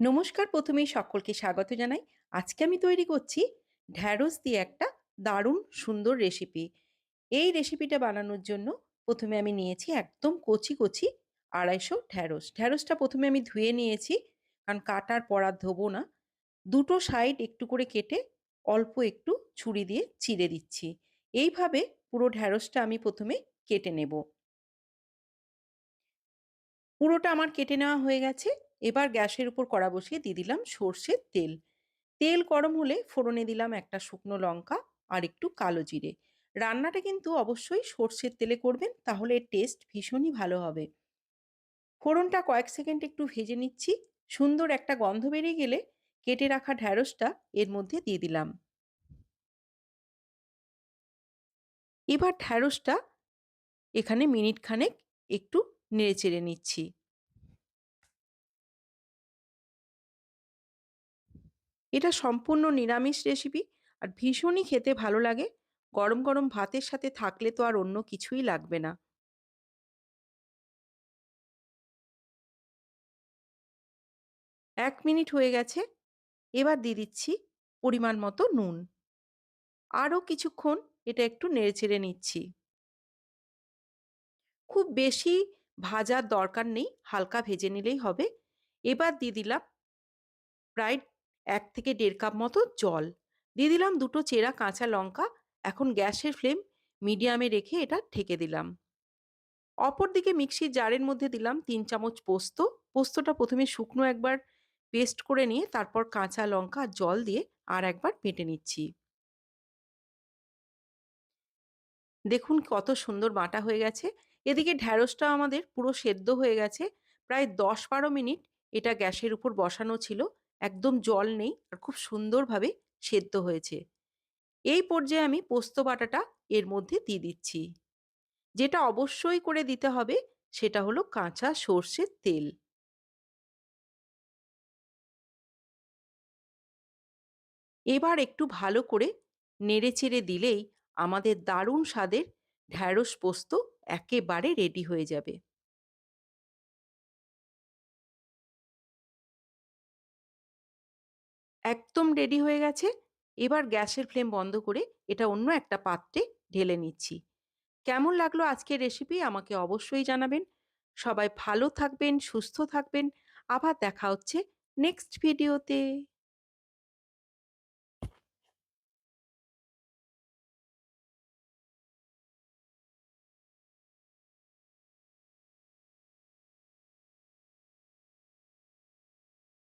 নমস্কার, প্রথমেই সকলকে স্বাগত জানাই। আজকে আমি তৈরি করছি ঢ্যাঁড়স দিয়ে একটা দারুণ সুন্দর রেসিপি এই রেসিপিটা বানানোর জন্য প্রথমে আমি নিয়েছি একদম কচি কচি আড়াইশো ঢ্যাঁড়স। ঢ্যাঁড়সটা প্রথমে আমি ধুয়ে নিয়েছি, কারণ কাটার আর ধোবো না। দুটো সাইড একটু করে কেটে অল্প একটু ছুরি দিয়ে চিড়ে দিচ্ছি। এইভাবে পুরো ঢ্যাঁড়সটা আমি প্রথমে কেটে নেব। পুরোটা আমার কেটে নেওয়া হয়ে গেছে। এবার গ্যাসের উপর কড়া বসিয়ে দিয়ে দিলাম সর্ষের তেল। তেল গরম হলে ফোড়নে দিলাম একটা শুকনো লঙ্কা আর একটু কালো জিরে। রান্নাটা কিন্তু অবশ্যই সর্ষের তেলে করবেন, তাহলে এর টেস্ট ভীষণই ভালো হবে। ফোড়নটা কয়েক সেকেন্ড একটু ভেজে নিচ্ছি। সুন্দর একটা গন্ধ বেরিয়ে গেলে কেটে রাখা ঢ্যাঁড়সটা এর মধ্যে দিয়ে দিলাম। এবার ঢ্যাঁড়সটা এখানে মিনিট খানেক একটু নেড়ে চেড়ে নিচ্ছি। এটা সম্পূর্ণ নিরামিষ রেসিপি আর ভীষণই খেতে ভালো লাগে। গরম গরম ভাতের সাথে থাকলে তো আর অন্য কিছুই লাগবে না। এক মিনিট হয়ে গেছে, এবার দিয়ে দিচ্ছি পরিমাণ মতো নুন। আরও কিছুক্ষণ এটা একটু নেড়েচেড়ে নিচ্ছি। খুব বেশি ভাজার দরকার নেই, হালকা ভেজে নিলেই হবে। এবার দিয়ে দিলাম প্রায় এক থেকে দেড় কাপ মতো জল। দিয়ে দিলাম দুটো চেরা কাঁচা লঙ্কা। এখন গ্যাসের ফ্লেম মিডিয়ামে রেখে এটা ঢেকে দিলাম। অপরদিকে মিক্সির জারের মধ্যে দিলাম তিন চামচ পোস্ত। পোস্তটা প্রথমে শুকনো একবার পেস্ট করে নিয়ে তারপর কাঁচা লঙ্কা জল দিয়ে আর একবার বেটে নিচ্ছি। দেখুন কত সুন্দর বাটা হয়ে গেছে। এদিকে ঢ্যাঁড়সটা আমাদের পুরো সেদ্ধ হয়ে গেছে। প্রায় দশ বারো মিনিট এটা গ্যাসের উপর বসানো ছিল। একদম জল নেই আর খুব সুন্দরভাবে সেদ্ধ হয়েছে। এই পর্যায়ে আমি পোস্ত বাটাটা এর মধ্যে দিয়ে দিচ্ছি। যেটা অবশ্যই করে দিতে হবে সেটা হলো কাঁচা সর্ষের তেল। এবার একটু ভালো করে নেড়ে চেড়ে দিলেই আমাদের দারুণ স্বাদের ঢ্যাঁড়স পোস্ত একেবারে রেডি হয়ে যাবে। একদম রেডি হয়ে গেছে। এবার গ্যাসের ফ্লেম বন্ধ করে এটা অন্য একটা পাত্রে ঢেলে নিচ্ছি। কেমন লাগল আজকের রেসিপি আমাকে অবশ্যই জানাবেন। সবাই ভালো থাকবেন, সুস্থ থাকবেন। আবার দেখা হচ্ছে নেক্সট ভিডিওতে